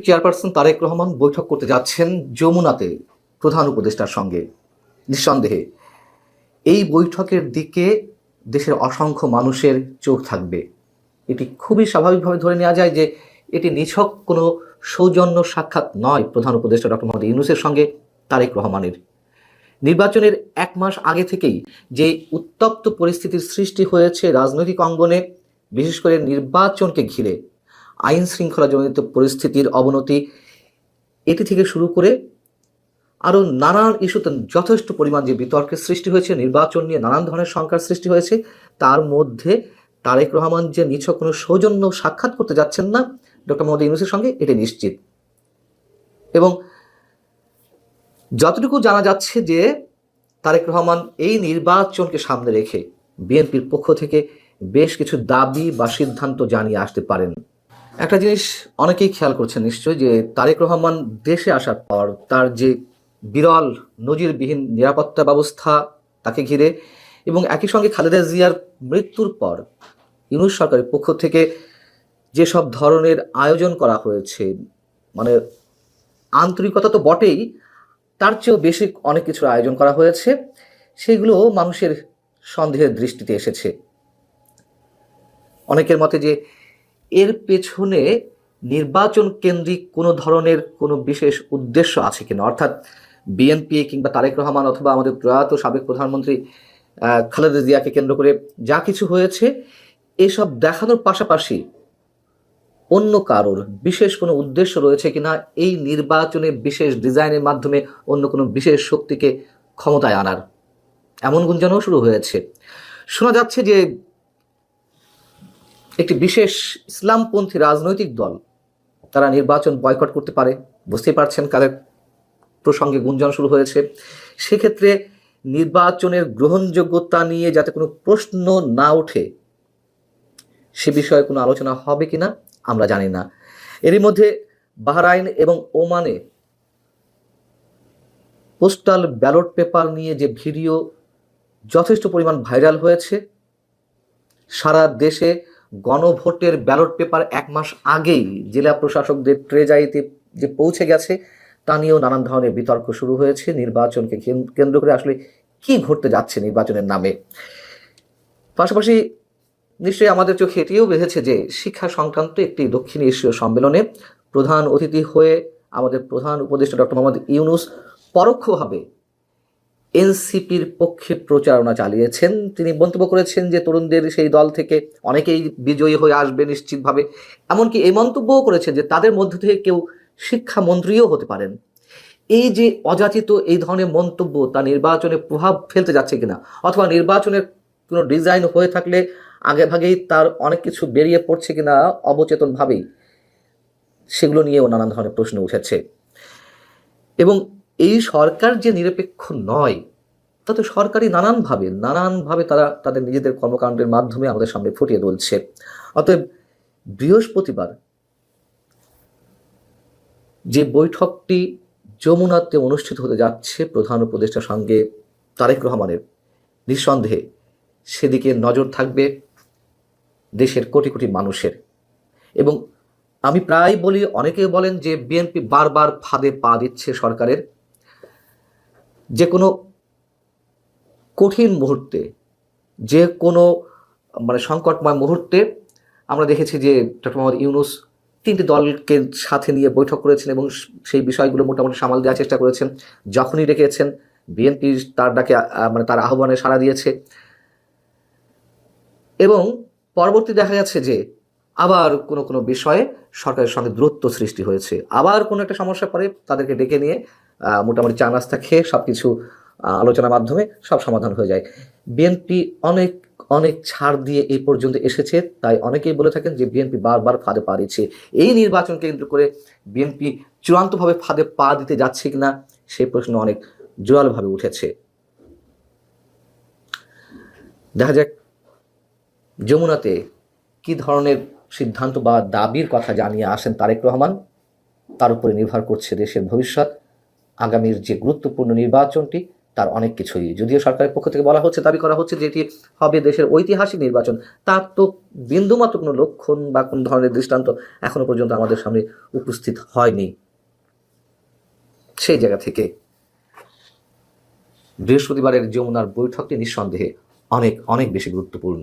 BNP chairperson Tarique Rahman বৈঠক করতে যাচ্ছেন যমুনাতে প্রধান উপদেষ্টার সঙ্গে। নিঃসন্দেহে, এই বৈঠকের দিকে দেশের অসংখ্য মানুষের চোখ থাকবে। এটি খুবই স্বাভাবিকভাবে ধরে নেওয়া যায় যে এটি নিছক কোনো সৌজন্য সাক্ষাৎ নয় প্রধান উপদেষ্টা ডক্টর মোহাম্মদ ইউনুসের সঙ্গে তারেক রহমানের। নির্বাচনের এক মাস আগে থেকেই যে উত্তপ্ত পরিস্থিতির সৃষ্টি হয়েছে রাজনৈতিক অঙ্গনে, বিশেষ করে নির্বাচনকে ঘিরে আইন শৃঙ্খলাজনিত পরিস্থিতির অবনতি, এটি থেকে শুরু করে আরও নানান ইস্যুতে যথেষ্ট পরিমাণ যে বিতর্কের সৃষ্টি হয়েছে, নির্বাচন নিয়ে নানান ধরনের শঙ্কার সৃষ্টি হয়েছে, তার মধ্যে তারেক রহমান যে নিছক কোনো সৌজন্য সাক্ষাৎ করতে যাচ্ছেন না, ডক্টর মোহাম্মদ ইউনুসের সঙ্গে এটি নিশ্চিত। এবং যতটুকু জানা যাচ্ছে যে তারেক রহমান এই নির্বাচনকে সামনে রেখে বিএনপির পক্ষ থেকে বেশ কিছু দাবি বা সিদ্ধান্ত জানিয়ে আসতে পারেন। একটা জিনিস অনেকেই খেয়াল করছেন নিশ্চয়ই যে তারেক রহমান দেশে আসার পর তার যে বিরল, নজিরবিহীন নিরাপত্তা ব্যবস্থা তাকে ঘিরে এবং একই সঙ্গে খালেদা জিয়ার মৃত্যুর পর ইউনুস সরকারের পক্ষ থেকে যেসব ধরনের আয়োজন করা হয়েছে মানে আন্তরিকতা তো বটেই, তার চেয়েও বেশি অনেক কিছুর আয়োজন করা হয়েছে, সেগুলো মানুষের সন্দেহের দৃষ্টিতে এসেছে। অনেকের মতে যে এর পেছনে নির্বাচন কেন্দ্রিক কোনো ধরনের কোনো বিশেষ উদ্দেশ্য আছে কিনা? অর্থাৎ বিএনপি কিংবা তারেক রহমান অথবা আমাদের প্রয়াত সাবেক প্রধানমন্ত্রী খালেদা জিয়াকে কেন্দ্র করে যা কিছু হয়েছে, এসব দেখানোর পাশাপাশি অন্য কারোর বিশেষ কোনো উদ্দেশ্য রয়েছে কিনা? এই নির্বাচনে বিশেষ ডিজাইনের মাধ্যমে অন্য কোনো বিশেষ শক্তিকে ক্ষমতায় আনার এমন গুঞ্জনও শুরু হয়েছে। শোনা যাচ্ছে যে একটি বিশেষ ইসলামপন্থী রাজনৈতিক দল। তারা নির্বাচন বয়কট করতে পারে, বুঝতেই পারছেন কাদের প্রসঙ্গে গুঞ্জন শুরু হয়েছে। সেক্ষেত্রে নির্বাচনের গ্রহণযোগ্যতা নিয়ে যাতে কোনো প্রশ্ন না ওঠে, সে বিষয়ে কোনো আলোচনা হবে কিনা আমরা জানি না। এরই মধ্যে বাহরাইন এবং ওমানে পোস্টাল ব্যালট পেপার নিয়ে যে ভিডিও যথেষ্ট পরিমাণ ভাইরাল হয়েছে, সারা দেশে গণভোটের ব্যালট পেপার এক মাস আগেই জেলা প্রশাসকদের ট্রেজারিতে যে পৌঁছে গেছে, তা নিয়েও নানান ধরনের বিতর্ক শুরু হয়েছে। নির্বাচনকে কেন- কেন্দ্র করে আসলে কি ঘটতে যাচ্ছে নির্বাচনের নামে? পাশাপাশি নিশ্চয়ই আমাদের চোখে এটিও বেঁধেছে যে শিক্ষা সংক্রান্ত একটি দক্ষিণ এশীয় সম্মেলনে প্রধান অতিথি হয়ে আমাদের প্রধান উপদেষ্টা ডক্টর মোহাম্মদ ইউনুস পরোক্ষভাবে এনসিপির পক্ষে প্রচারণা চালিয়েছেন। তিনি মন্তব্য করেছেন যে তরুণদের সেই দল থেকে অনেকেই বিজয়ী হয়ে আসবে নিশ্চিতভাবে। এমনকি এই মন্তব্যও করেছেন যে তাদের মধ্য থেকে কেউ শিক্ষামন্ত্রীও হতে পারেন। এই যে অযাচিত এই ধরনের মন্তব্য তা নির্বাচনে প্রভাব ফেলতে যাচ্ছে কিনা অথবা নির্বাচনের কোনো ডিজাইন হয়ে থাকলে আগে ভাগেই তার অনেক কিছু বেরিয়ে পড়ছে কিনা অবচেতনভাবেই সেগুলো নিয়েও নানান ধরনের প্রশ্ন উঠেছে। এবং এই সরকার যে নিরপেক্ষ নয় তা তো সরকারি নানানভাবে নানানভাবে তারা তাদের নিজেদের কর্মকাণ্ডের মাধ্যমে আমাদের সামনে ফুটিয়ে তুলছে। অতএব বৃহস্পতিবার যে বৈঠকটি যমুনাতে অনুষ্ঠিত হতে যাচ্ছে, প্রধান উপদেষ্টার সঙ্গে তারেক রহমানের, নিঃসন্দেহে সেদিকে নজর থাকবে দেশের কোটি কোটি মানুষের। এবং আমি প্রায় বলি অনেকে বলেন যে বিএনপি বারবার ফাঁদে পা দিচ্ছে সরকারের। যে কোনো কঠিন মুহূর্তে যে কোনো মানে সংকটময় মুহূর্তে আমরা দেখেছি যে ডক্টর মোহাম্মদ ইউনুস তিনটি দলকে সাথে নিয়ে বৈঠক করেছেন এবং সেই বিষয়গুলো মোটামুটি সামাল দেওয়ার চেষ্টা করেছেন। যখনই ডেকেছেন, বিএনপি তার ডাকে মানে তার আহ্বানে সাড়া দিয়েছে। এবং পরবর্তী দেখা যাচ্ছে যে আবার কোনো কোনো বিষয়ে সরকারের সঙ্গে দূরত্ব সৃষ্টি হয়েছে। আবার কোনো একটা সমস্যা পরে তাদেরকে ডেকে নিয়ে মোটামুটি চা নাস্তা খেয়ে সব কিছু আলোচনার মাধ্যমে সব সমাধান হয়ে যায়। বিএনপি অনেক অনেক ছাড় দিয়ে এই পর্যন্ত এসেছে, তাই অনেকেই বলে থাকেন যে বিএনপি বারবার ফাঁদে পা দিচ্ছে। এই নির্বাচন কেন্দ্র করে বিএনপি চূড়ান্তভাবে ফাঁদে পা দিতে যাচ্ছে কিনা, সেই প্রশ্ন অনেক জোরালোভাবে উঠেছে। দেখা যাক, যমুনাতে কি ধরনের সিদ্ধান্ত বা দাবির কথা জানিয়ে আসেন তারেক রহমান? তার উপরে নির্ভর করছে দেশের ভবিষ্যৎ। আগামীর যে গুরুত্বপূর্ণ নির্বাচনটি, তার অনেক কিছুই। যদিও সরকারের পক্ষ থেকে বলা হচ্ছে, দাবি করা হচ্ছে যে এটি হবে দেশের ঐতিহাসিক নির্বাচন। তার তো বিন্দুমাত্র কোনো লক্ষণ বা কোনো ধরনের দৃষ্টান্ত এখনও পর্যন্ত আমাদের সামনে উপস্থিত হয়নি। সেই জায়গা থেকে বৃহস্পতিবারের যমুনার বৈঠকটি নিঃসন্দেহে অনেক অনেক বেশি গুরুত্বপূর্ণ।